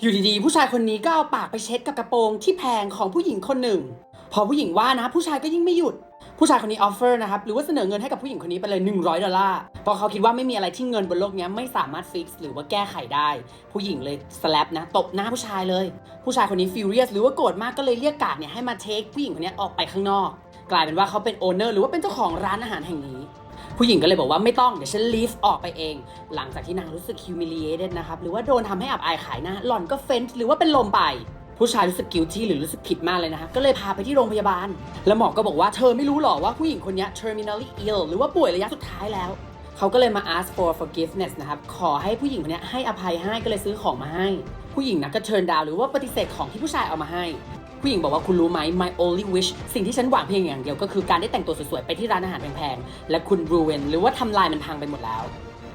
อยู่ดีๆ ผู้ชายคนนี้ก็เอาปากไปเช็ดกับกระโปรงที่แพงของผู้หญิงคนหนึ่ง พอผู้หญิงว่านะผู้ชายก็ยิ่งไม่หยุด ผู้ชายคนนี้ออฟเฟอร์นะครับหรือว่าเสนอเงินให้กับผู้หญิงคนนี้ไปเลย 100 ดอลลาร์เพราะเขาคิดว่าไม่มีอะไรที่เงินบนโลกนี้ไม่สามารถฟิกซ์หรือว่าแก้ไขได้ ผู้หญิงเลยสแลปนะตบหน้าผู้ชายเลย ผู้ชายคนนี้ฟิวเรียสหรือว่าโกรธมากก็เลยเรียกกาดเนี่ยให้มาเทคผู้หญิงคนนี้ออกไปข้างนอก กลายเป็นว่าเขาเป็นโอเนอร์หรือว่าเป็นเจ้าของร้านอาหารแห่งนี้ ผู้หญิงก็เลยบอกว่าไม่ต้อง เดี๋ยวฉันลีฟออกไปเอง หลังจากที่นางรู้สึก humiliated นะครับหรือว่าโดนทำให้อับอายขายหน้าหล่อนก็เฟ้นหรือว่าเป็นลมไปผู้ชายรู้สึก guilty หรือรู้สึกผิดมากเลยนะคะก็เลยพาไปที่โรงพยาบาล แล้วหมอก็บอกว่าเธอไม่รู้หรอว่าผู้หญิงคนนี้ terminally ill หรือว่าป่วยระยะสุดท้ายแล้ว เขาก็เลยมา ask for forgiveness นะครับ ขอให้ผู้หญิงคนนี้ให้อภัยให้ก็เลยซื้อของมาให้ ผู้หญิงนะก็ turn down หรือว่าปฏิเสธของที่ผู้ชายเอามาให้ ผู้หญิงบอกว่าคุณรู้ไหม my only wish สิ่งที่ฉันหวังเพียงอย่างเดียวก็คือการได้แต่งตัวสวยๆ ไปที่ร้านอาหารแพงๆ และคุณ ruin หรือว่าทำลายมันพังไปหมดแล้ว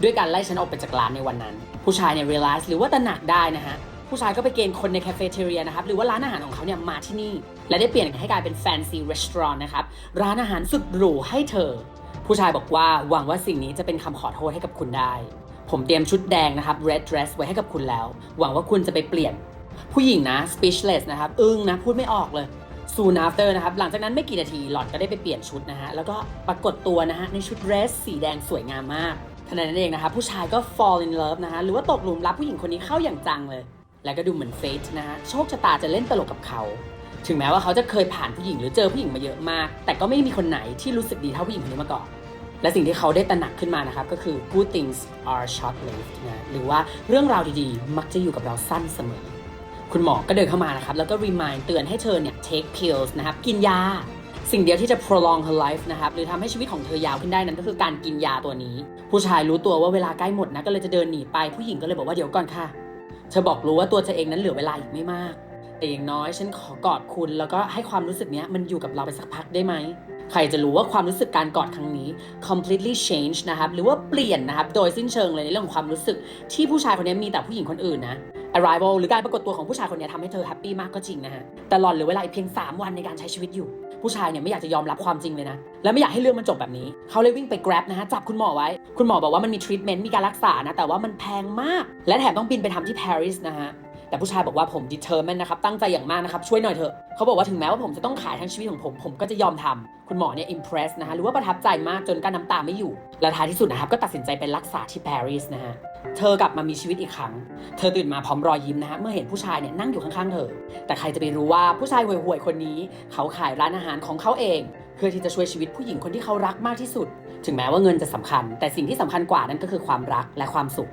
ด้วยการไล่ฉันออกไปจากร้านในวันนั้น ผู้ชายเนี่ย realize หรือว่าตระหนักได้นะฮะ ผู้ชายก็ไปเกณฑ์คนในคาเฟ่เทเรียนะครับ หรือว่าร้านอาหารของเขาเนี่ยมาที่นี่ และได้เปลี่ยนให้กลายเป็น fancy restaurant นะครับ ร้านอาหารสุดหรูให้เธอ ผู้ชายบอกว่าหวังว่าสิ่งนี้จะเป็นคำขอโทษให้กับคุณได้ ผมเตรียมชุดแดงนะครับ red dress ไว้ให้กับคุณแล้ว หวังว่าคุณจะไปเปลี่ยน ผู้หญิงนะ speechless นะครับ อึ้งนะ พูดไม่ออกเลย soon after นะครับ หลังจากนั้นไม่กี่นาทีหลอนก็ได้ไปเปลี่ยนชุดนะฮะ แล้วก็ปรากฏตัวนะฮะ ในชุดเดรสสีแดงสวยงามมากเท่านั้นเองนะคะผู้ชายก็ fall in love นะฮะ หรือว่าตกหลุมรักผู้หญิงคนนี้เข้าอย่างจังเลย แล้วก็ดูเหมือนเฟทนะฮะ โชคชะตาจะเล่นตลกกับเขา ถึงแม้ว่าเขาจะเคยผ่านผู้หญิงหรือเจอผู้หญิงมาเยอะมาก แต่ก็ไม่มีคนไหนที่รู้สึกดีเท่าผู้หญิงคนนี้มาก่อนและสิ่งที่เขาได้ตระหนักขึ้นมานะครับ ก็คือ good things are short lived นะหรือว่าเรื่องราวดีๆ มักจะอยู่กับเราสั้นเสมอ คุณหมอก็เดินเข้ามานะครับ แล้วก็ remind เตือนให้เธอเนี่ย take pills นะครับ กินยา สิ่งเดียวที่จะ prolong her life นะครับ หรือทำให้ชีวิตของเธอยาวขึ้นได้นั้นก็คือการกินยาตัวนี้ ผู้ชายรู้ตัวว่าเวลาใกล้หมดนะ ก็เลยจะเดินหนีไป ผู้หญิงก็เลยบอกว่าเดี๋ยวก่อนค่ะ เธอบอกรู้ว่าตัวเธอเองนั้นเหลือเวลาอีกไม่มาก แต่อย่างน้อยฉันขอกอดคุณ แล้วก็ให้ความรู้สึกเนี้ยมันอยู่กับเราไปสักพักได้ไหมใครจะรู้ว่าความรู้สึกการกอดครั้งนี้ completely change นะครับ หรือว่าเปลี่ยนนะครับ โดยสิ้นเชิงเลยในเรื่องของความรู้สึกที่ผู้ชายคนนี้มีแต่ผู้หญิงคนอื่นนะ arrival หรือการปรากฏตัวของผู้ชายคนนี้ทำให้เธอแฮปปี้มากก็จริงนะฮะ แต่หลอนเหลือเวลาอีกเพียง 3 วันในการใช้ชีวิตอยู่ ผู้ชายเนี่ยไม่อยากจะยอมรับความจริงเลยนะ และไม่อยากให้เรื่องมันจบแบบนี้ เขาเลยวิ่งไป grab นะฮะ จับคุณหมอไว้ คุณหมอบอกว่ามันมี treatment มีการรักษานะ แต่ว่ามันแพงมาก และแถมต้องบินไปทำที่ปารีสนะฮะแต่ผู้ชายบอกว่าผม determined นะครับตั้งใจอย่างมากนะครับช่วยหน่อยเถอะเขาบอกว่าถึงแม้ว่าผมจะต้องขายทั้งชีวิตของผมผมก็จะยอมทำคุณหมอเนี่ย impress นะฮะหรือว่าประทับใจมากจนกั้นน้ำตาไม่อยู่ และท้ายที่สุดนะครับก็ตัดสินใจไปรักษาที่ปารีสนะฮะ เธอกลับมามีชีวิตอีกครั้ง เธอตื่นมาพร้อมรอยยิ้มนะฮะ เมื่อเห็นผู้ชายเนี่ยนั่งอยู่ข้างๆเธอ แต่ใครจะไปรู้ว่าผู้ชายห่วยๆคนนี้ เขาขายร้านอาหารของเขาเอง เพื่อที่จะช่วยชีวิตผู้หญิงคนที่เขารักมากที่สุด ถึงแม้ว่าเงินจะสำคัญ แต่สิ่งที่สำคัญกว่านั้นก็คือความรักและความสุข